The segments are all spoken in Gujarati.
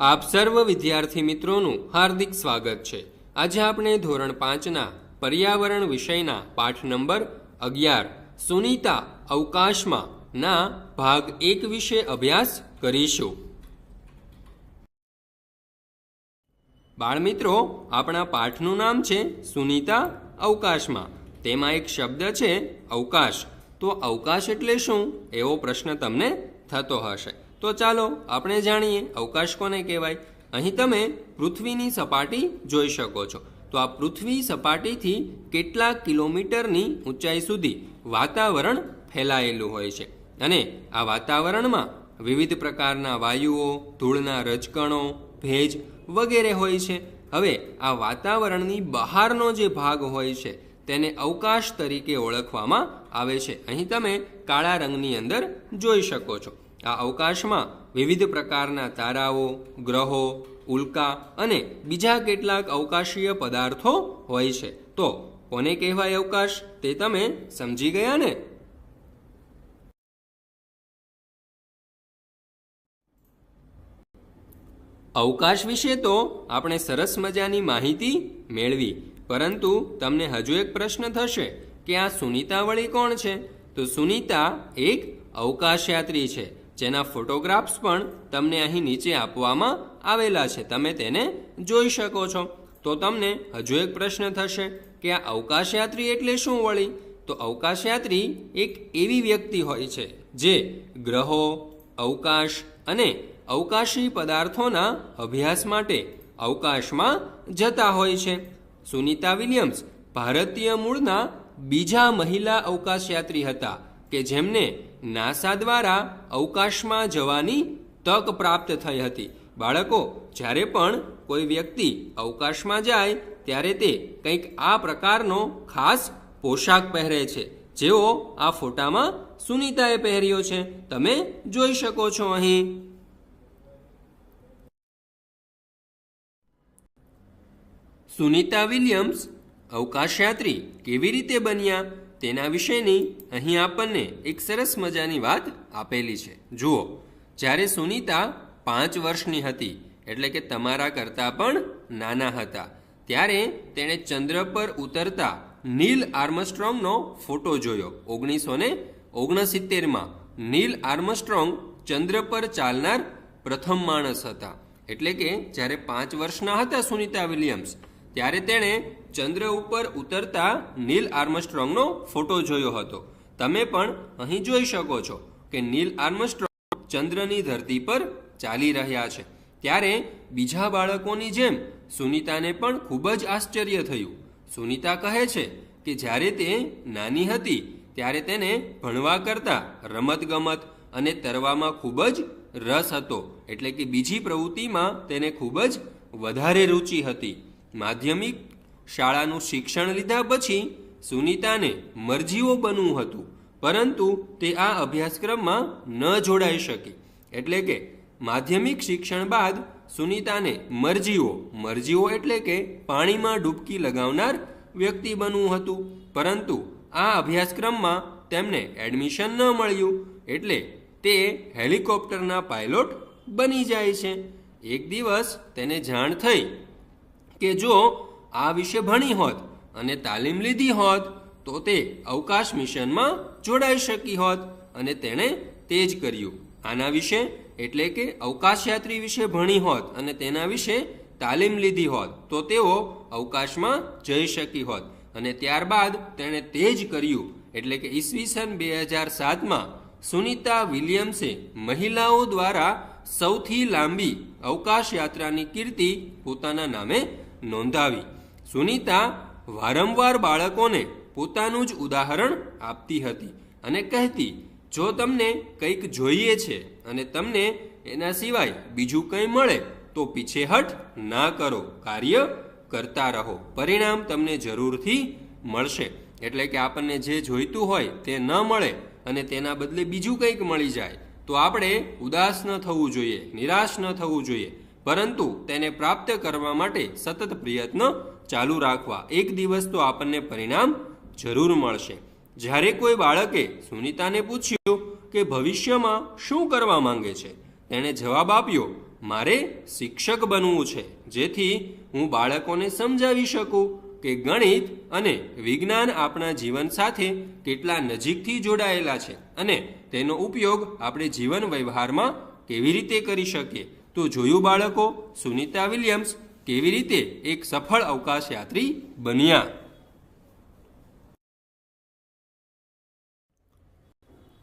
આપ સર્વ વિદ્યાર્થી મિત્રોનું હાર્દિક સ્વાગત છે. આજે આપણે ધોરણ પાંચના પર્યાવરણ વિષયના પાઠ નંબર અગિયાર, સુનિતા અવકાશમાં ના ભાગ એક વિશે અભ્યાસ કરીશું. બાળમિત્રો, આપણા પાઠનું નામ છે સુનિતા અવકાશમાં. તેમાં એક શબ્દ છે અવકાશ. તો અવકાશ એટલે શું? એવો પ્રશ્ન તમને થતો હશે. તો ચાલો આપણે જાણીએ અવકાશ કોને કહેવાય? અહીં તમે પૃથ્વીની સપાટી જોઈ શકો છો. તો આ પૃથ્વી સપાટીથી કેટલાક કિલોમીટરની ઊંચાઈ સુધી વાતાવરણ ફેલાયેલું હોય છે? અને આ વાતાવરણમાં વિવિધ પ્રકારના વાયુઓ, ધૂળના રજકણો, ભેજ વગેરે હોય છે. હવે આ વાતાવરણની બહારનો જે ભાગ હોય છે, તેને અવકાશ તરીકે ઓળખવામાં આવે છે. અહીં તમે કાળા રંગની અંદર જોઈ શકો છો. આ અવકાશમાં વિવિધ પ્રકારના તારાઓ, ગ્રહો, ઉલ્કા અને બીજા કેટલાક અવકાશીય પદાર્થો હોય છે. તો કોને કહેવાય અવકાશ? તે તમે સમજી ગયા ને? અવકાશ વિશે તો આપણે સરસ મજાની માહિતી મેળવી, પરંતુ તમને હજુ એક પ્રશ્ન થશે કે આ સુનીતા વળી કોણ છે? તો સુનીતા એક અવકાશયાત્રી છે. જેના ફોટોગ્રાફ્સ પણ તમને અહીં નીચે આપવામાં આવેલા છે. તમે તેને જોઈ શકો છો. તો તમને હજુ એક પ્રશ્ન થશે કે આ અવકાશયાત્રી એટલે શું વળી? તો અવકાશયાત્રી એક એવી વ્યક્તિ હોય છે જે ગ્રહો, અવકાશ અને અવકાશી પદાર્થોના અભ્યાસ માટે અવકાશમાં જતા હોય છે. સુનિતા વિલિયમ્સ, ભારતીય મૂળના બીજા મહિલા અવકાશયાત્રી હતા. કે જેમને નાસા દ્વારા અવકાશમાં જવાની તક પ્રાપ્ત થઈ હતી. બાળકો, જ્યારે પણ કોઈ વ્યક્તિ અવકાશમાં જાય, ત્યારે તે કંઈક આ પ્રકારનો ખાસ પોશાક પહેરે છે. જેવો આ ફોટામાં સુનીતાએ પહેર્યો છે. તમે જોઈ શકો છો અહીં. સુનીતા વિલિયમ્સ અવકાશયાત્રી કેવી રીતે બન્યા? તેના વિશેની અહીં આપણને એક સરસ મજાની વાત આપેલી છે. જુઓ, જ્યારે સુનીતા પાંચ વર્ષની હતી, એટલે કે તમારા કરતાં પણ નાના હતા, ત્યારે તેણે ચંદ્ર પર ઉતરતા નીલ આર્મસ્ટ્રોંગનો ફોટો જોયો. ઓગણીસો ને ઓગણસિત્તેરમાં નીલ આર્મસ્ટ્રોંગ ચંદ્ર પર ચાલનાર પ્રથમ માણસ હતા. એટલે કે જ્યારે પાંચ વર્ષના હતા સુનીતા વિલિયમ્સ, ત્યારે તેણે ચંદ્ર ઉપર ઉતરતા નીલ આર્મસ્ટ્રોંગનો ફોટો જોયો હતો. તમે પણ અહીં જોઈ શકો છો કે નીલ આર્મસ્ટ્રોંગ ચંદ્રની ધરતી પર ચાલી રહ્યા છે. ત્યારે બીજા બાળકોની જેમ સુનીતાને પણ ખૂબ જ આશ્ચર્ય થયું. સુનીતા કહે છે કે જ્યારે તે નાની હતી, ત્યારે તેને ભણવા કરતાં રમતગમત અને તરવામાં ખૂબ જ રસ હતો. એટલે કે બીજી પ્રવૃત્તિમાં તેને ખૂબ જ વધારે રુચિ હતી. માધ્યમિક શાળાનું શિક્ષણ લીધા પછી સુનીતાને મરજીઓ બનવું હતું. પરંતુ તે આ અભ્યાસક્રમમાં ન જોડાઈ શકી. એટલે કે માધ્યમિક શિક્ષણ બાદ સુનીતાને મરજીઓ મરજીઓ એટલે કે પાણીમાં ડૂબકી લગાવનાર વ્યક્તિ બનવું હતું. પરંતુ આ અભ્યાસક્રમમાં તેમને એડમિશન ન મળ્યું. એટલે તે હેલિકોપ્ટરના પાયલોટ બની જાય છે. એક દિવસ તેને જાણ થઈ કે જો આ વિશે ભણી હોત અને તાલીમ લીધી હોત, તો તે અવકાશ મિશનમાં જોડાઈ શકી હોત અને તેણે તે જ કર્યું. આના વિશે એટલે કે અવકાશયાત્રી વિશે ભણી હોત અને તેના વિશે તાલીમ લીધી હોત, તો તેઓ અવકાશમાં જઈ શકી હોત. અને ત્યારબાદ તેણે તે જ કર્યું. એટલે કે ઈસવીસન બે હજાર સાતમાં સુનિતા વિલિયમ્સે મહિલાઓ દ્વારા સૌથી લાંબી અવકાશ યાત્રાની કીર્તિ પોતાના નામે નોંધાવી. સુનીતા વારંવાર બાળકોને પોતાનું જ ઉદાહરણ આપતી હતી અને કહેતી, જો તમને કંઈક જોઈએ છે અને તમને એના સિવાય બીજું કંઈ મળે, તો પીછેહટ ના કરો. કાર્ય કરતા રહો. પરિણામ તમને જરૂરથી મળશે. એટલે કે આપણને જે જોઈતું હોય તે ન મળે અને તેના બદલે બીજું કંઈક મળી જાય. તો આપણે ઉદાસ ન થવું જોઈએ, નિરાશ ન થવું જોઈએ. પરંતુ તેને પ્રાપ્ત કરવા માટે સતત પ્રયત્ન ચાલુ રાખવા એક દિવસ તો આપણને પરિણામ જરૂર મળશે. જ્યારે કોઈ બાળકે સુનિતાને પૂછ્યું કે ભવિષ્યમાં શું કરવા માંગે છે, તેણે જવાબ આપ્યો, મારે શિક્ષક બનવું છે, જેથી હું બાળકોને સમજાવી શકું કે ગણિત અને વિજ્ઞાન આપણા જીવન સાથે કેટલા નજીકથી જોડાયેલા છે અને તેનો ઉપયોગ આપણે જીવન વ્યવહારમાં કેવી રીતે કરી શકીએ. તો જોયું બાળકો, સુનિતા વિલિયમ્સ કેવી રીતે એક સફળ અવકાશયાત્રી બન્યા?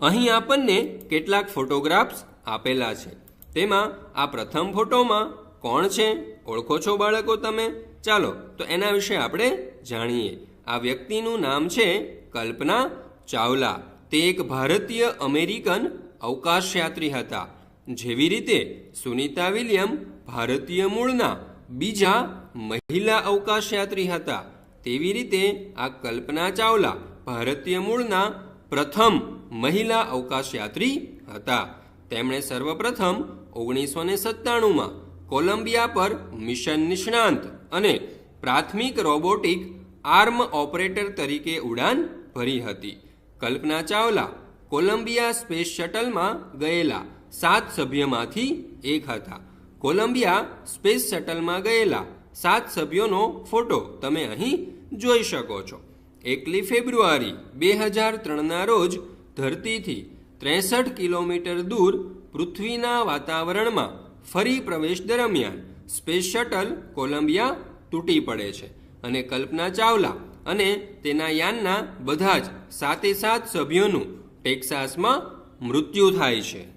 અહીં આપણને કેટલાક ફોટોગ્રાફ્સ આપેલા છે. તેમાં આ પ્રથમ ફોટોમાં કોણ છે, ઓળખો છો બાળકો તમે? ચાલો, તો એના વિશે આપણે જાણીએ. આ વ્યક્તિનું નામ છે કલ્પના ચાવલા. તે એક ભારતીય અમેરિકન અવકાશયાત્રી હતા. જેવી રીતે સુનિતા વિલિયમ ભારતીય મૂળના બીજા મહિલા અવકાશયાત્રી હતા, તેવી રીતે આ કલ્પના ચાવલા ભારતીય મૂળના પ્રથમ મહિલા અવકાશયાત્રી હતા. તેમણે સર્વપ્રથમ ઓગણીસો ને સત્તાણુંમાં કોલંબિયા પર મિશન નિષ્ણાંત અને પ્રાથમિક રોબોટિક આર્મ ઓપરેટર તરીકે ઉડાન ભરી હતી. કલ્પના ચાવલા કોલંબિયા સ્પેસ શટલમાં ગયેલા સાત સભ્યમાંથી એક હતા. કોલંબિયા સ્પેસ શટલમાં ગયેલા સાત સભ્યોનો ફોટો તમે અહીં જોઈ શકો છો. એકલી ફેબ્રુઆરી બે હજાર ત્રણના રોજ ધરતીથી ત્રેસઠ કિલોમીટર દૂર પૃથ્વીના વાતાવરણમાં ફરી પ્રવેશ દરમિયાન સ્પેસ શટલ કોલંબિયા તૂટી પડે છે અને કલ્પના ચાવલા અને તેના યાનના બધા જ સાતે સાત સભ્યોનું ટેક્સાસમાં મૃત્યુ થાય છે.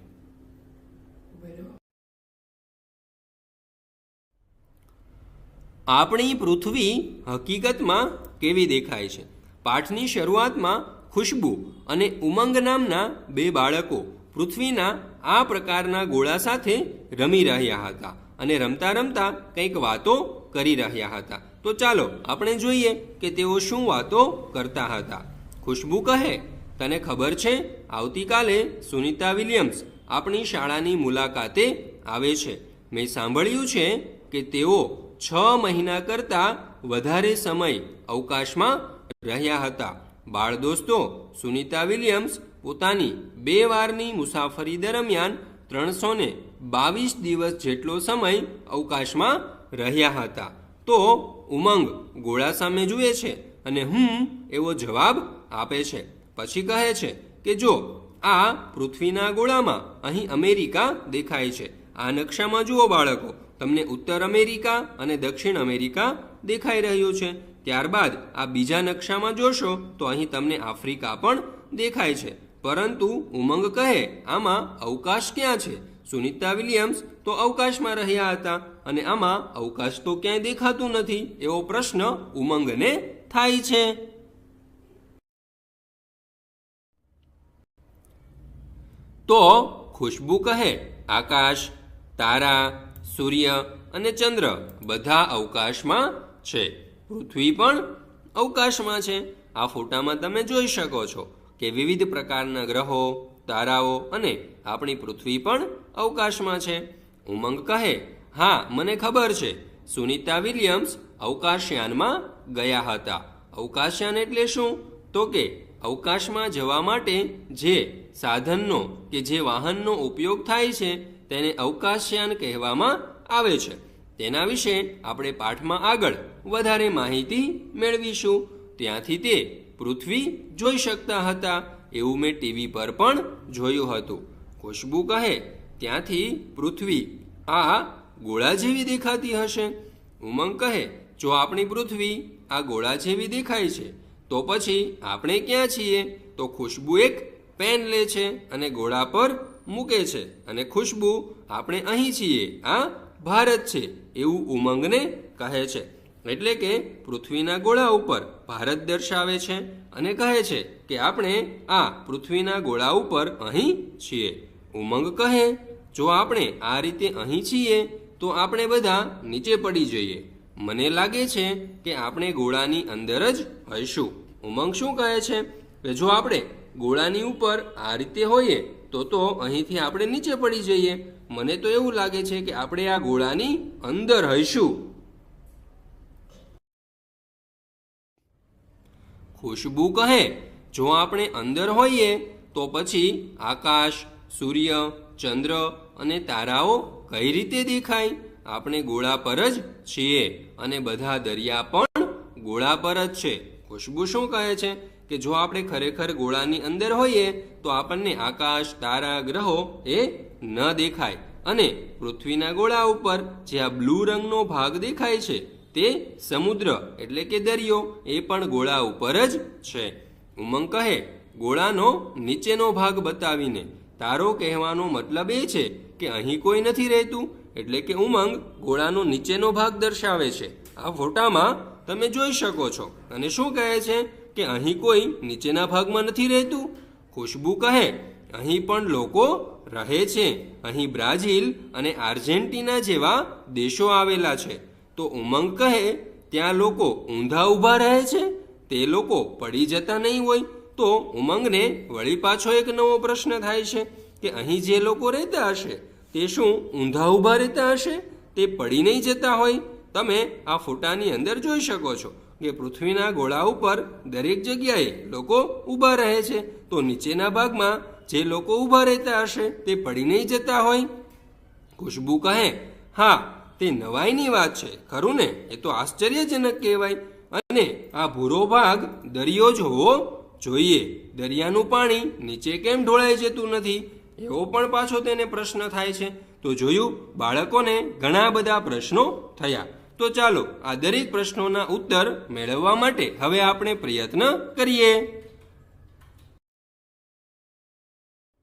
આપણી પૃથ્વી હકીકતમાં કેવી દેખાય છે? પાઠની શરૂઆતમાં ખુશ્બુ અને ઉમંગ નામના બે બાળકો પૃથ્વીના આ પ્રકારના ગોળા સાથે રમી રહ્યા હતા અને રમતા રમતા કંઈક વાતો કરી રહ્યા હતા. તો ચાલો આપણે જોઈએ કે તેઓ શું વાતો કરતા હતા. ખુશ્બુ કહે, તને ખબર છે, આવતીકાલે સુનિતા વિલિયમ્સ આપણી શાળાની મુલાકાતે આવે છે. મેં સાંભળ્યું છે કે તેઓ છ મહિના કરતાં વધારે સમય અવકાશમાં રહ્યા હતા. બાળ દોસ્તો, સુનિતા વિલિયમ્સ પોતાની બે વારની મુસાફરી દરમિયાન ત્રણસો ને બાવીસ દિવસ જેટલો સમય અવકાશમાં રહ્યા હતા. તો ઉમંગ ગોળા સામે જુએ છે અને હું એવો જવાબ આપે છે. પછી કહે છે કે જો આ પૃથ્વીના ગોળામાં અહીં અમેરિકા દેખાય છે. આ નકશામાં જુઓ બાળકો તમને ઉત્તર અમેરિકા અને દક્ષિણ અમેરિકા દેખાઈ રહ્યું છે. ત્યારબાદ આ બીજા નકશામાં જોશો તો અહીં તમને આફ્રિકા પણ દેખાય છે. પરંતુ ઉમંગ કહે, આમાં અવકાશ ક્યાં છે? સુનિતા વિલિયમ્સ તો અવકાશમાં રહ્યા હતા અને આમાં અવકાશ તો ક્યાંય દેખાતું નથી એવો પ્રશ્ન ઉમંગને થાય છે. તો ખુશ્બુ કહે, આકાશ, તારા સૂર્ય અને ચંદ્ર બધા અવકાશમાં છે. પૃથ્વી પણ અવકાશમાં છે. આ ફોટામાં તમે જોઈ શકો છો કે વિવિધ પ્રકારના ગ્રહો, તારાઓ અને આપણી પૃથ્વી પણ અવકાશમાં છે. ઉમંગ કહે, હા, મને ખબર છે. સુનિતા વિલિયમ્સ અવકાશયાનમાં ગયા હતા. અવકાશયાન એટલે શું? તો કે અવકાશમાં જવા માટે જે સાધનનો કે જે વાહનનો ઉપયોગ થાય છે તેને અવકાશયાન કહેવામાં આવે છે. તેના વિશે આપણે પાઠમાં આગળ વધારે માહિતી મેળવીશું. ત્યાંથી તે પૃથ્વી જોઈ શકતા હતા એવું મેં ટીવી પર પણ જોયું હતું. ખુશ્બુ કહે, ત્યાંથી પૃથ્વી આ ગોળા જેવી દેખાતી હશે. ઉમંગ કહે, જો આપણી પૃથ્વી આ ગોળા જેવી દેખાય છે, તો પછી આપણે ક્યાં છીએ? તો ખુશ્બુ એક પેન લે છે અને ગોળા પર મૂકે છે. અને ખુશ્બુ, આપણે અહીં છીએ, આ ભારત છે એવું ઉમંગને કહે છે. એટલે કે પૃથ્વીના ગોળા ઉપર ભારત દર્શાવે છે અને કહે છે કે આપણે આ પૃથ્વીના ગોળા ઉપર અહીં છીએ. ઉમંગ કહે, જો આપણે આ રીતે અહીં છીએ, તો આપણે બધા નીચે પડી જઈએ. મને લાગે છે કે આપણે ગોળાની અંદર જ હઈશું. ઉમંગ શું કહે છે? કે જો આપણે ગોળાની ઉપર આ રીતે હોઈએ, તો તો અહીંથી આપણે નીચે પડી જઈએ. મને તો એવું લાગે છે કે આપણે આ ગોળાની અંદર હઈશું. ખુશ્બુ કહે, જો આપણે અંદર હોઈએ, તો પછી આકાશ, સૂર્ય, ચંદ્ર અને તારાઓ કઈ રીતે દેખાય? આપણે ગોળા પર જ છીએ અને બધા દરિયા પણ ગોળા પર જ છે. ખુશ્બુ શું કહે છે? કે જો આપણે ખરેખર ગોળાની અંદર હોઈએ, તો આપણને આકાશ, તારા, ગ્રહો એ ન દેખાય. અને પૃથ્વીના ગોળા ઉપર જે આ બ્લુ રંગનો ભાગ દેખાય છે, તે સમુદ્ર એટલે કે દરિયો, એ પણ ગોળા ઉપર જ છે. ઉમંગ કહે, ગોળાનો નીચેનો ભાગ બતાવીને, તારો કહેવાનો મતલબ એ છે કે અહીં કોઈ નથી રહેતું. એટલે કે ઉમંગ ગોળાનો નીચેનો ભાગ દર્શાવે છે. આ ફોટામાં તમે જોઈ શકો છો. અને શું કહે છે? કે અહીં કોઈ નીચેના ભાગમાં નથી રહેતું? ખુશ્બુ કહે, અહીં પણ લોકો રહે છે. અહીં બ્રાઝિલ અને આર્જેન્ટિના જેવા દેશો આવેલા છે. તો ઉમંગ કહે, ત્યાં લોકો ઊંધા ઊભા રહે છે. તે લોકો પડી જતા નહીં હોય. તો ઉમંગને વળી પાછો એક નવો પ્રશ્ન થાય છે કે અહીં જે લોકો રહેતા હશે, તે શું ઊંધા ઊભા રહેતા હશે? તે પડી નહીં જતા હોય? તમે આ ફોટાની અંદર જોઈ શકો છો. કે પૃથ્વીના ગોળા ઉપર દરેક જગ્યાએ લોકો ઊભા રહે છે. તો નીચેના ભાગમાં જે લોકો ઊભા રહેતા હશે તે પડી નહીં જતા હોય. ખુશ્બુ કહે, હા, તે નવાઈની વાત છે. ખરું ને? એ તો આશ્ચર્યજનક કહેવાય. અને આ ભૂરો ભાગ દરિયો જ હોવો જોઈએ. દરિયાનું પાણી નીચે કેમ ઢોળાઈ જતું નથી? એવો પણ પાછો તેને પ્રશ્ન થાય છે. તો જોયું, બાળકોને ઘણા બધા પ્રશ્નો થયા. તો ચાલો આ દરેક પ્રશ્નોના ઉત્તર મેળવવા માટે હવે આપણે પ્રયત્ન કરીએ.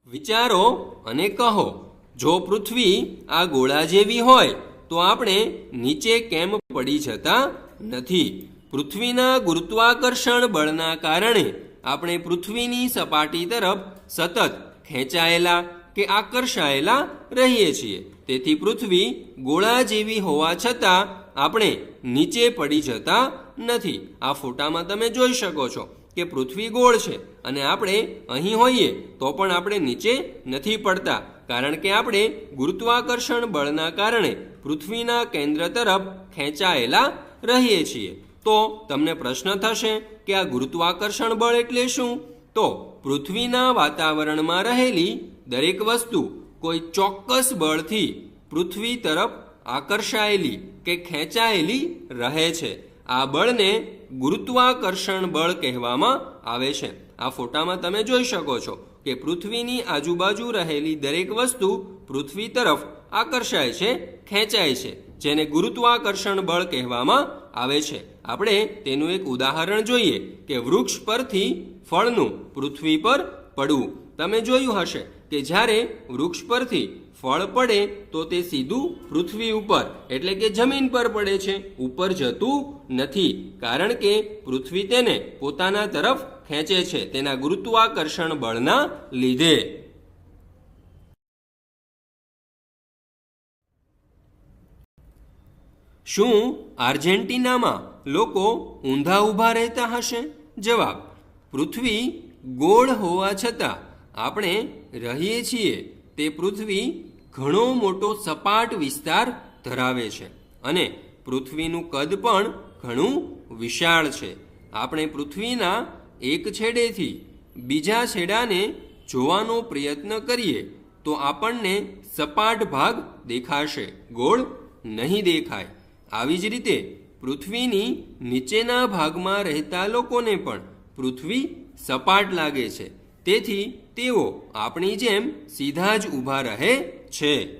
વિચારો અને કહો, જો પૃથ્વી આ ગોળા જેવી હોય, તો આપણે નીચે કેમ પડી જતા નથી? પૃથ્વીના ગુરુત્વાકર્ષણ બળના કારણે આપણે પૃથ્વીની સપાટી તરફ સતત ખેંચાયેલા કે આકર્ષાયેલા રહીએ છીએ. તેથી પૃથ્વી ગોળા જેવી હોવા છતાં આપણે નીચે પડી જતા નથી. આ ફોટામાં તમે જોઈ શકો છો કે પૃથ્વી ગોળ છે અને આપણે અહીં હોઈએ તો પણ આપણે નીચે નથી પડતા. કારણ કે આપણે ગુરુત્વાકર્ષણ બળના કારણે પૃથ્વીના કેન્દ્ર તરફ ખેંચાયેલા રહીએ છીએ. તો તમને પ્રશ્ન થશે કે આ ગુરુત્વાકર્ષણ બળ એટલે શું? તો પૃથ્વીના વાતાવરણમાં રહેલી દરેક વસ્તુ કોઈ ચોક્કસ બળથી પૃથ્વી તરફ આકર્ષાયેલી કે ખેંચાયેલી રહે છે. આ બળને ગુરુત્વાકર્ષણ બળ કહેવામાં આવે છે. આ ફોટામાં તમે જોઈ શકો છો કે પૃથ્વીની આજુબાજુ રહેલી દરેક વસ્તુ પૃથ્વી તરફ આકર્ષાય છે, ખેંચાય છે, જેને ગુરુત્વાકર્ષણ બળ કહેવામાં આવે છે. આપણે તેનું એક ઉદાહરણ જોઈએ કે વૃક્ષ પરથી ફળનું પૃથ્વી પર પડવું. તમે જોયું હશે કે જ્યારે વૃક્ષ પરથી ફળ પડે તો તે સીધું પૃથ્વી ઉપર, એટલે કે જમીન પર પડે છે. ઉપર જતું નથી, કારણ કે પૃથ્વી તેને પોતાના તરફ ખેંચે છે. તેના ગુરુત્વાકર્ષણ બળના લીધે. શું આર્જેન્ટિનામાં લોકો ઊંધા ઊભા રહેતા હશે? જવાબ, પૃથ્વી ગોળ હોવા છતાં આપણે રહીએ છીએ તે પૃથ્વી ઘણો મોટો સપાટ વિસ્તાર ધરાવે છે અને પૃથ્વીનું કદ પણ ઘણું વિશાળ છે. આપણે પૃથ્વીના એક છેડેથી બીજા છેડાને જોવાનો પ્રયત્ન કરીએ તો આપણને સપાટ ભાગ દેખાશે, ગોળ નહીં દેખાય. આવી જ રીતે પૃથ્વીની નીચેના ભાગમાં રહેતા લોકોને પણ પૃથ્વી સપાટ લાગે છે. તેથી તેઓ આપણી જેમ સીધા જ ઊભા રહે છે.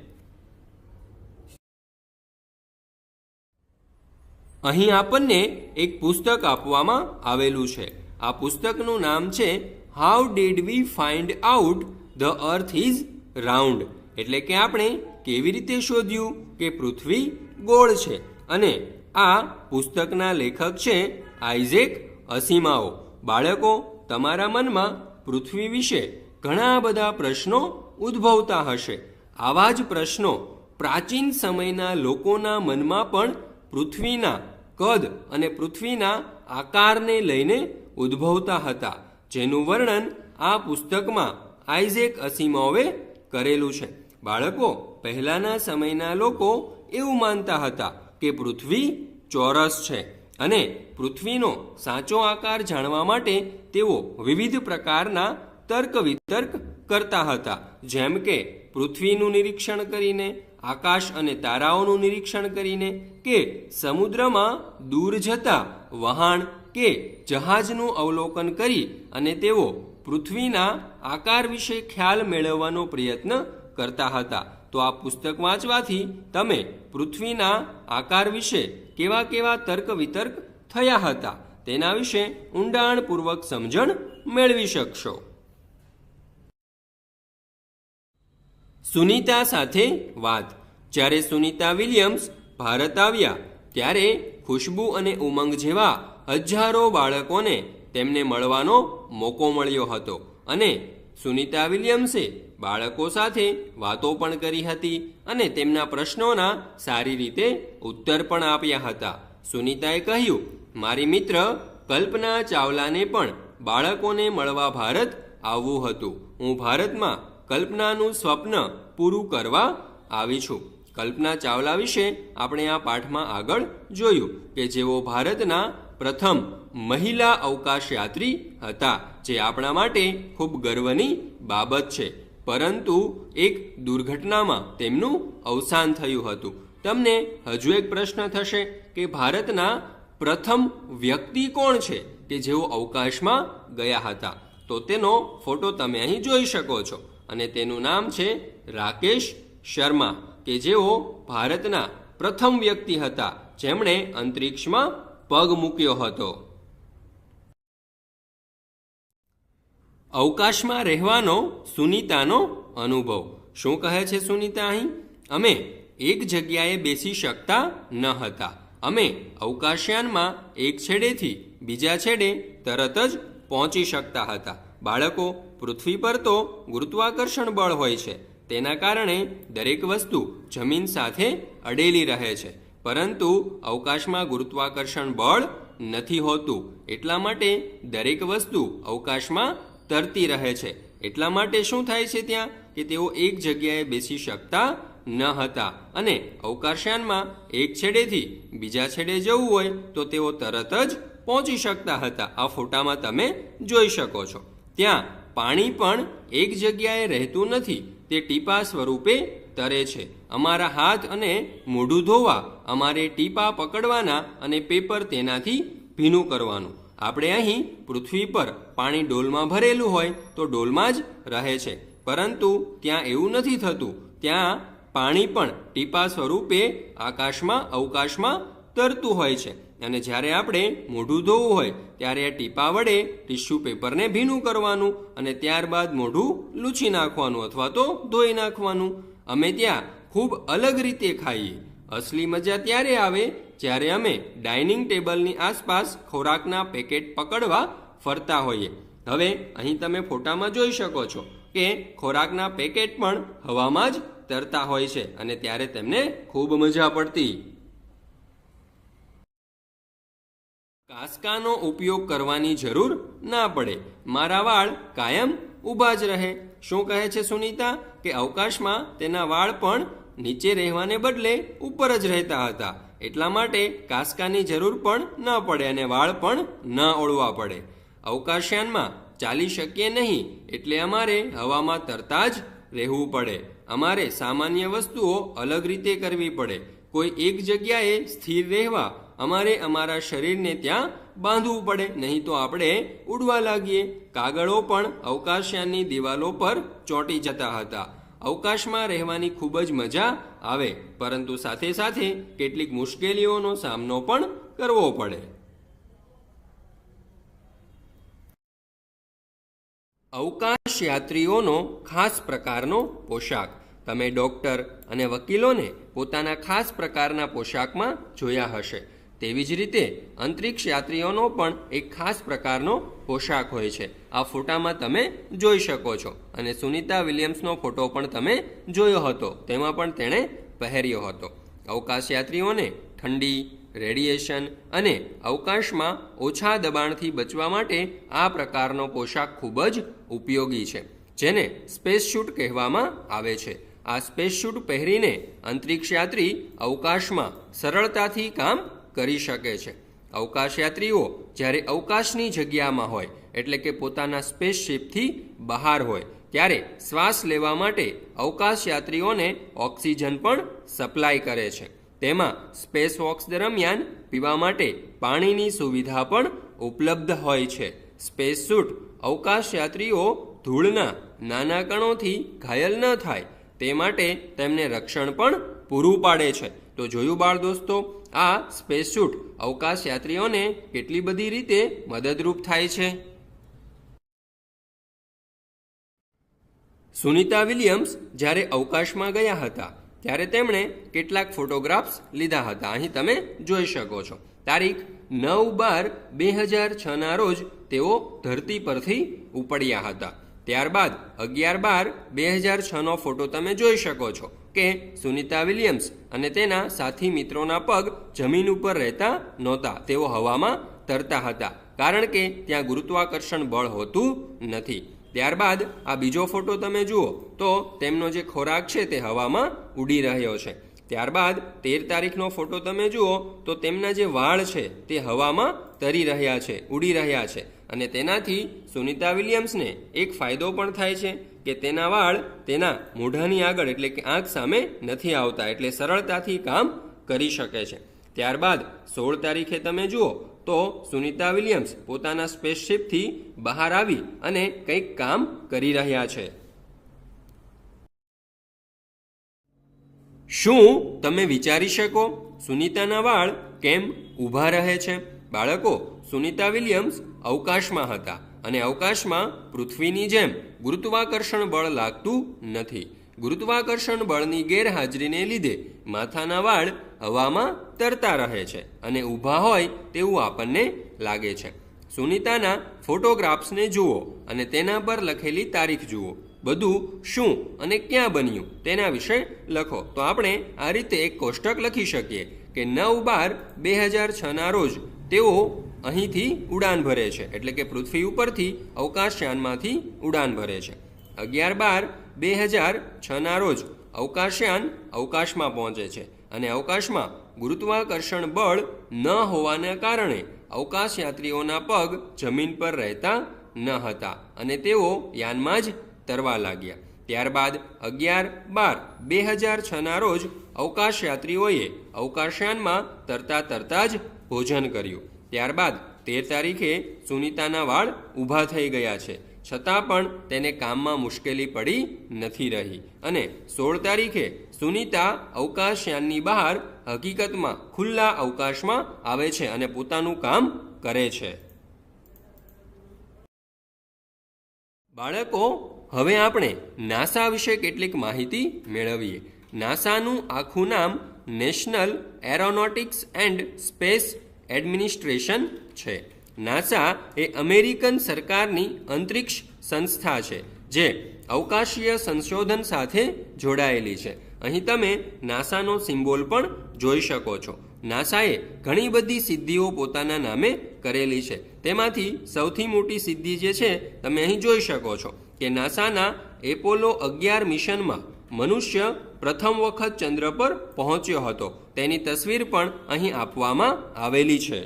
અહીં આપણને એક પુસ્તક આપવામાં આવેલું છે. આ પુસ્તકનું નામ છે how did we find out the earth is round એટલે કે આપણે કેવી રીતે શોધ્યું કે પૃથ્વી ગોળ છે? અને આ પુસ્તકના લેખક છે આઇઝેક અસીમાઓ. બાળકો, તમારા મનમાં પૃથ્વી વિશે ઘણા બધા પ્રશ્નો ઉદ્ભવતા હશે. આવા જ પ્રશ્નો પ્રાચીન સમયના લોકોના મનમાં પણ પૃથ્વીના કદ અને પૃથ્વીના આકારને લઈને ઉદ્ભવતા હતા, જેનું વર્ણન આ પુસ્તકમાં આઇઝેક અસીમોવે કરેલું છે. બાળકો, પહેલાના સમયના લોકો એવું માનતા હતા કે પૃથ્વી ચોરસ છે. અને પૃથ્વીનો સાચો આકાર જાણવા માટે તેઓ વિવિધ પ્રકારના તર્ક વિતર્ક કરતા હતા. જેમ કે પૃથ્વીનું નિરીક્ષણ કરીને, આકાશ અને તારાઓનું નિરીક્ષણ કરીને કે સમુદ્રમાં દૂર જતા વહાણ કે જહાજનું અવલોકન કરી અને તેઓ પૃથ્વીના આકાર વિશે ખ્યાલ મેળવવાનો પ્રયત્ન કરતા હતા. તો આ પુસ્તક વાંચવાથી તમે પૃથ્વીના આકાર વિશે કેવા કેવા તર્ક વિતર્ક થયા હતા તેના વિશે ઊંડાણપૂર્વક સમજણ મેળવી શકશો. સુનીતા સાથે વાત. જ્યારે સુનીતા વિલિયમ્સ ભારત આવ્યા, ત્યારે ખુશ્બુ અને ઉમંગ જેવા હજારો બાળકોને તેમને મળવાનો મોકો મળ્યો હતો અને સુનીતા વિલિયમ્સે બાળકો સાથે વાતો પણ કરી હતી અને તેમના પ્રશ્નોના સારી રીતે ઉત્તર પણ આપ્યા હતા. સુનીતાએ કહ્યું, મારી મિત્ર કલ્પના ચાવલાને પણ બાળકોને મળવા ભારત આવવું હતું. હું ભારતમાં કલ્પનાનું સ્વપ્ન પૂરું કરવા આવી છું. કલ્પના ચાવલા વિશે આપણે આ પાઠમાં આગળ જોયું કે જેઓ ભારતના પ્રથમ મહિલા અવકાશયાત્રી હતા, જે આપણા માટે ખૂબ ગર્વની બાબત છે. પરંતુ એક દુર્ઘટનામાં તેમનું અવસાન થયું હતું. તમને હજુ એક પ્રશ્ન થશે કે ભારતના પ્રથમ વ્યક્તિ કોણ છે કે જેઓ અવકાશમાં ગયા હતા? તો તેનો ફોટો તમે અહીં જોઈ શકો છો અને તેનું નામ છે રાકેશ શર્મા કે જેઓ ભારતના પ્રથમ વ્યક્તિ હતા. જેમણે અંતરિક્ષમાં પગ મૂક્યો હતો. અવકાશમાં રહેવાનો સુનીતાનો અનુભવ. શું કહે છે સુનીતા અહીં? અમે એક જગ્યાએ બેસી શકતા ન હતા. અમે અવકાશયાનમાં એક છેડેથી બીજા છેડે તરત જ પહોંચી શકતા હતા. બાળકો, પૃથ્વી પર તો ગુરુત્વાકર્ષણ બળ હોય છે. તેના કારણે દરેક વસ્તુ જમીન સાથે અડેલી રહે છે. પરંતુ અવકાશમાં ગુરુત્વાકર્ષણ બળ નથી હોતું. એટલા માટે દરેક વસ્તુ અવકાશમાં તરતી રહે છે. એટલા માટે શું થાય છે ત્યાં? કે તેઓ એક જગ્યાએ બેસી શકતા ન હતા. અને અવકાશયાનમાં એક છેડેથી બીજા છેડે જવું હોય તો તેઓ તરત જ પહોંચી શકતા હતા. આ ફોટામાં તમે જોઈ શકો છો. ત્યાં પાણી પણ એક જગ્યાએ રહેતું નથી. તે ટીપા સ્વરૂપે તરે છે. અમારા હાથ અને મોઢું ધોવા, અમારે ટીપા પકડવાના અને પેપર તેનાથી ભીનું કરવાનું. આપણે અહીં પૃથ્વી પર પાણી ડોલમાં ભરેલું હોય તો ડોલમાં જ રહે છે. પરંતુ ત્યાં એવું નથી થતું. ત્યાં પાણી પણ ટીપા સ્વરૂપે આકાશમાં, અવકાશમાં તરતું હોય છે. અને જ્યારે આપણે મોઢું ધોવું હોય, ત્યારે આ ટીપા વડે ટીશ્યુ પેપરને ભીનું કરવાનું અને ત્યારબાદ મોઢું લૂછી નાખવાનું અથવા તો ધોઈ નાખવાનું. અમે ત્યાં ખૂબ અલગ રીતે ખાઈએ. અસલી મજા ત્યારે આવે જ્યારે અમે ડાઇનિંગ ટેબલની આસપાસ ખોરાકના પેકેટ પકડવા ફરતા હોઈએ. હવે અહીં તમે ફોટામાં જોઈ શકો છો કે ખોરાકના પેકેટ પણ હવામાં જ તરતા હોય છે અને ત્યારે તેમને ખૂબ મજા પડતી. કાસકાનો ઉપયોગ કરવાની જરૂર ના પડે. મારા વાળ કાયમ ઊભા જ રહે. શું કહે છે સુનીતા? કે અવકાશમાં તેના વાળ પણ નીચે રહેવાને બદલે ઉપર જ રહેતા હતા. એટલા માટે કાસકાની જરૂર પણ ન પડે અને વાળ પણ ન ઓળવા પડે. અવકાશયાનમાં ચાલી શકીએ નહીં એટલે અમારે હવામાં તરતા જ રહેવું પડે. અમારે સામાન્ય વસ્તુઓ અલગ રીતે કરવી પડે. કોઈ એક જગ્યાએ સ્થિર રહેવા અમારે અમારા શરીરને ત્યાં બાંધવું પડે, નહીં તો આપણે ઉડવા લાગીએ. કાગળો પણ અવકાશયાનની દિવાલો પર ચોંટી જતા હતા. અવકાશમાં રહેવાની ખૂબ જ મજા આવે, પરંતુ સાથે સાથે કેટલીક મુશ્કેલીઓનો સામનો પણ કરવો પડે. અવકાશ યાત્રીઓનો ખાસ પ્રકારનો પોશાક. તમે ડોક્ટર અને વકીલોને પોતાના ખાસ પ્રકારના પોશાકમાં જોયા હશે. તેવી જ રીતે અંતરિક્ષ યાત્રીઓનો પણ એક ખાસ પ્રકારનો પોશાક હોય છે. આ ફોટામાં તમે જોઈ શકો છો. અને સુનિતા વિલિયમ્સનો ફોટો પણ તમે જોયો હતો. તેમાં પણ તેણે પહેર્યો હતો. અવકાશ યાત્રીઓને ઠંડી, રેડિયેશન અને અવકાશમાં ઓછા દબાણથી બચવા માટે આ પ્રકારનો પોશાક ખૂબ જ ઉપયોગી છે, જેને સ્પેસ શૂટ કહેવામાં આવે છે. આ સ્પેસ શૂટ પહેરીને અંતરિક્ષ યાત્રી અવકાશમાં સરળતાથી કામ કરી શકે છે. અવકાશ યાત્રીઓ જ્યારે અવકાશની જગ્યામાં હોય, એટલે કે પોતાના સ્પેસશિપથી બહાર હોય, ત્યારે શ્વાસ લેવા માટે અવકાશયાત્રીઓને ઓક્સિજન પણ સપ્લાય કરે છે. તેમાં સ્પેસ વોક્સ દરમિયાન પીવા માટે પાણીની સુવિધા પણ ઉપલબ્ધ હોય છે. સ્પેસ સૂટ અવકાશયાત્રીઓ ધૂળના નાના કણોથી ઘાયલ ન થાય, તે માટે તેમને રક્ષણ પણ પૂરું પાડે છે. તો જોયું બાળ દોસ્તો આ સ્પેસ સૂટ અવકાશયાત્રીઓને કેટલી બધી રીતે મદદરૂપ થાય છે? સુનિતા વિલિયમ્સ જ્યારે અવકાશમાં ગયા હતા, ત્યારે તેમણે કેટલાક ફોટોગ્રાફ્સ લીધા હતા. અહીં તમે જોઈ શકો છો. તારીખ નવ બાર બે હજાર છના રોજ તેઓ ધરતી પરથી ઉપડ્યા હતા. ત્યારબાદ અગિયાર બાર બે હજાર છનો ફોટો તમે જોઈ શકો છો. કે સુનિતા વિલિયમ્સ અને તેના સાથી મિત્રોના પગ જમીન ઉપર રહેતા નહોતા. તેઓ હવામાં તરતા હતા, કારણ કે ત્યાં ગુરુત્વાકર્ષણ બળ હોતું નથી. ત્યારબાદ આ બીજો ફોટો તમે જુઓ તો તેમનો જે ખોરાક છે તે હવામાં ઉડી રહ્યો છે. ત્યારબાદ તેર તારીખનો ફોટો તમે જુઓ તો તેમના જે વાળ છે તે હવામાં તરી રહ્યા છે, ઉડી રહ્યા છે. અને તેનાથી સુનિતા વિલિયમ્સને એક ફાયદો પણ થાય છે કે તેના વાળ તેના મોઢાની આગળ એટલે કે આંખ સામે નથી આવતા એટલે સરળતાથી કામ કરી શકે છે. ત્યારબાદ સોળ તારીખે તમે જુઓ તો સુનિતા વિલિયમ્સ પોતાના સ્પેસશિપથી બહાર આવી અને કંઈક કામ કરી રહ્યા છે. શું તમે વિચારી શકો? સુનિતાના વાળ કેમ ઊભા રહે છે? બાળકો સુનિતા વિલિયમ્સ અવકાશમાં હતા અને અવકાશમાં પૃથ્વીની જેમ ગુરુત્વાકર્ષણ બળ લાગતું નથી. ગુરુત્વાકર્ષણ બળની ગેરહાજરીને લીધે માથાના વાળ હવામાં તરતા રહે છે અને ઊભા હોય તેવું આપણને લાગે છે. સુનિતાના ફોટોગ્રાફ્સને જુઓ અને તેના પર લખેલી તારીખ જુઓ. બધું શું અને ક્યાં બન્યું તેના વિશે લખો. તો આપણે આ રીતે એક કોષ્ટક લખી શકીએ કે નવ બાર બે હજાર છના રોજ તેઓ અહીંથી ઉડાન ભરે છે. એટલે કે પૃથ્વી ઉપરથી અવકાશયાનમાંથી ઉડાન ભરે છે. અગિયાર બાર બે હજાર છના રોજ અવકાશયાન અવકાશમાં પહોંચે છે. અને અવકાશમાં ગુરુત્વાકર્ષણ બળ ન હોવાના કારણે અવકાશયાત્રીઓના પગ જમીન પર રહેતા ન હતા અને તેઓ યાનમાં જ તરવા લાગ્યા. ત્યારબાદ અગિયાર બાર બે હજાર છના રોજ અવકાશયાત્રીઓએ અવકાશયાનમાં તરતા તરતા જ ભોજન કર્યું. ત્યારબાદ તેર તારીખે સુનિતાના વાળ ઊભા થઈ ગયા છે. છતાં પણ તેને કામમાં મુશ્કેલી પડી નથી રહી. અને સોળ તારીખે સુનિતા અવકાશયાનની બહાર હકીકતમાં ખુલ્લા અવકાશમાં આવે છે અને પોતાનું કામ કરે છે. બાળકો, હવે આપણે નાસા વિશે કેટલીક માહિતી મેળવીએ. નાસાનું આખું નામ national aeronautics and space administration છે. નાસા એ અમેરિકન સરકારની અંતરિક્ષ સંસ્થા છે, જે અવકાશીય સંશોધન સાથે જોડાયેલી છે. અહીં તમે નાસાનો સિમ્બોલ પણ જોઈ શકો છો. નાસાએ ઘણી બધી સિદ્ધિઓ પોતાના નામે કરેલી છે. તેમાંથી સૌથી મોટી સિદ્ધિ જે છે, તમે અહીં જોઈ શકો છો કે નાસાના એપોલો અગિયાર મિશનમાં મનુષ્ય પ્રથમ વખત ચંદ્ર પર પહોંચ્યો હતો. તેની તસવીર પણ અહીં આપવામાં આવેલી છે.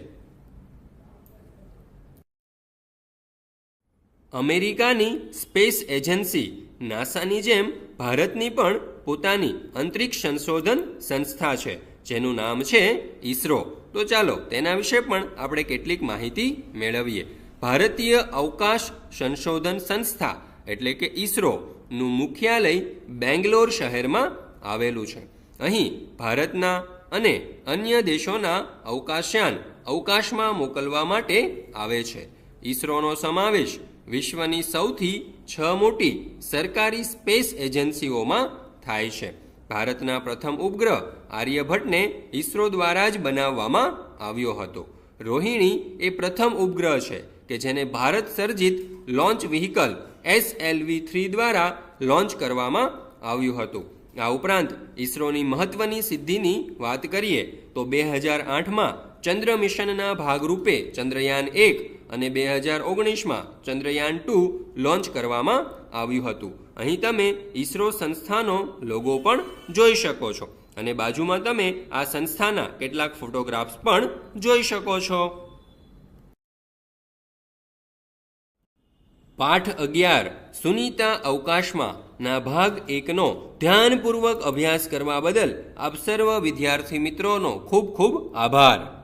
અમેરિકાની સ્પેસ એજન્સી નાસાની જેમ ભારતની પણ પોતાની અંતરિક્ષ સંશોધન સંસ્થા છે, જેનું નામ છે ઈસરો તો ચાલો તેના વિશે પણ આપણે કેટલીક માહિતી મેળવીએ. ભારતીય અવકાશ સંશોધન સંસ્થા એટલે કે ઈસરોનું મુખ્યાલય બેંગ્લોર શહેરમાં આવેલું છે. અહીં ભારતના અને અન્ય દેશોના અવકાશયાન અવકાશમાં મોકલવા માટે આવે છે. ઈસરોનો સમાવેશ વિશ્વની સૌથી છ મોટી સરકારી સ્પેસ એજન્સીઓમાં થાય છે. ભારતના પ્રથમ ઉપગ્રહ આર્યભટ્ટને ઈસરો દ્વારા જ બનાવવામાં આવ્યો હતો. રોહિણી એ પ્રથમ ઉપગ્રહ છે કે જેને ભારત સર્જિત લોન્ચ વ્હીકલ એસએલવી થ્રી દ્વારા લોન્ચ કરવામાં આવ્યું હતું. આ ઉપરાંત ઈસરોની મહત્વની સિદ્ધિની વાત કરીએ તો બે હજાર આઠમાં ચંદ્ર મિશનના ભાગરૂપે ચંદ્રયાન એક અને બે હજાર ઓગણીસમાં ચંદ્રયાન ટુ લોન્ચ કરવામાં આવ્યું હતું. અહીં તમે ઈસરો સંસ્થાનો લોગો પણ જોઈ શકો છો. અને બાજુમાં તમે આ સંસ્થાના કેટલાક ફોટોગ્રાફ્સ પણ જોઈ શકો છો. પાઠ અગિયાર, સુનીતા અવકાશમાં ના ભાગ એકનો, ધ્યાનપૂર્વક અભ્યાસ કરવા બદલ આપ સર્વ વિદ્યાર્થી મિત્રોનો ખૂબ ખૂબ આભાર.